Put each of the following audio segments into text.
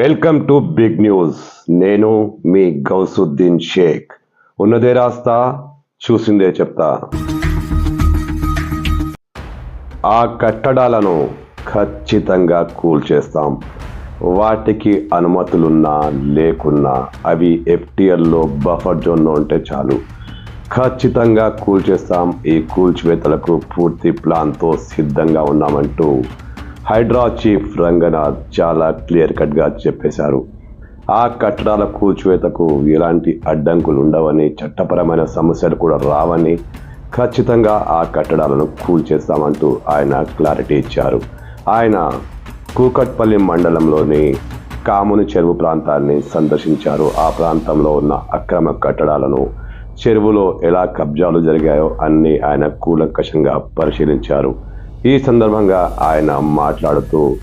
Welcome to big news. నేను మీ గౌసుద్దీన్ షేక్. ఉన్నదే రాస్తా చూసిందే చెప్తా. ఆ కట్టడాలను ఖచ్చితంగా కూల్చేస్తాం వాటికి అనుమతులున్నా లేకున్నా అవి ఎఫ్టీఎల్లో బఫర్ జోన్లో ఉంటే చాలు. ఖచ్చితంగా కూల్చేస్తాం ఈ కూల్చివేతలకు పూర్తి ప్లాన్తో సిద్ధంగా ఉన్నామంటూ హైడ్రా చీఫ్ రంగనాథ్ చాలా క్లియర్ కట్గా చెప్పేశారు. ఆ కట్టడాల కూల్చివేతకు ఎలాంటి అడ్డంకులు ఉండవని చట్టపరమైన సమస్యలు కూడా రావని ఖచ్చితంగా ఆ కట్టడాలను కూల్చేస్తామంటూ ఆయన క్లారిటీ ఇచ్చారు. ఆయన కూకట్పల్లి మండలంలోని కాముని చెరువు ప్రాంతాన్ని సందర్శించారు. ఆ ప్రాంతంలో ఉన్న అక్రమ కట్టడాలను చెరువులో ఎలా కబ్జాలు జరిగాయో అన్ని ఆయన కూలంకషంగా పరిశీలించారు. ఈ సందర్భంగా ఆయన మాట్లాడుతూ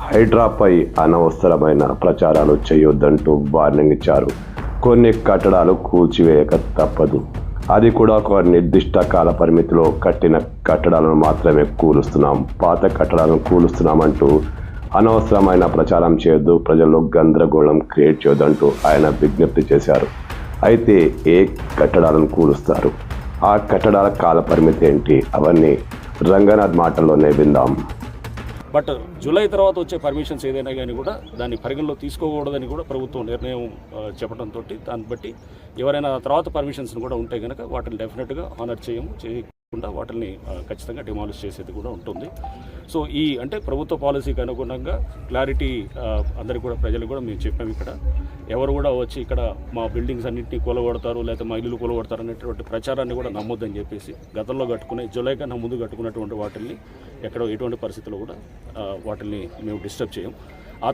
హైడ్రాపై అనవసరమైన ప్రచారాలు చేయొద్దంటూ వార్నింగ్ ఇచ్చారు. కొన్ని కట్టడాలు కూల్చివేయక తప్పదు. అది కూడా ఒక నిర్దిష్ట కాల పరిమితిలో కట్టిన కట్టడాలను మాత్రమే కూలుస్తున్నాం. పాత కట్టడాలను కూలుస్తున్నామంటూ అనవసరమైన ప్రచారం చేయొద్దు ప్రజల్లో గందరగోళం క్రియేట్ చేయొద్దంటూ ఆయన విజ్ఞప్తి చేశారు. అయితే ఏ కట్టడాలను కూలుస్తారు? ఆ కట్టడాల కాల పరిమితి ఏంటి? అవన్నీ రంగనాథ్ మాటల్లోనే విందాం. బట్ జూలై తర్వాత వచ్చే పర్మిషన్స్ ఏదైనా కానీ కూడా దాన్ని పరిగణలో తీసుకోకూడదని కూడా ప్రభుత్వం నిర్ణయం చెప్పడంతో దాన్ని బట్టి ఎవరైనా తర్వాత పర్మిషన్స్ కూడా ఉంటే కనుక వాటిని డెఫినెట్గా ఆనర్ చేయము కాకుండా వాటిని ఖచ్చితంగా డిమాలిష్ చేసేది కూడా ఉంటుంది. సో ఈ అంటే ప్రభుత్వ పాలసీకి అనుగుణంగా క్లారిటీ అందరికి కూడా ప్రజలు కూడా మేము చెప్పాము ఇక్కడ. ఎవరు కూడా వచ్చి ఇక్కడ మా బిల్డింగ్స్ అన్నింటినీ కూలగొడతారు లేకపోతే మా ఇల్లు కూలగొడతారు అనేటువంటి ప్రచారాన్ని కూడా నమ్మొద్దని చెప్పేసి గతంలో కట్టుకునే జులై కన్నా ముందు కట్టుకున్నటువంటి వాటిని ఎక్కడ ఎటువంటి పరిస్థితుల్లో కూడా వాటిని మేము డిస్టర్బ్ చేయం. ఆ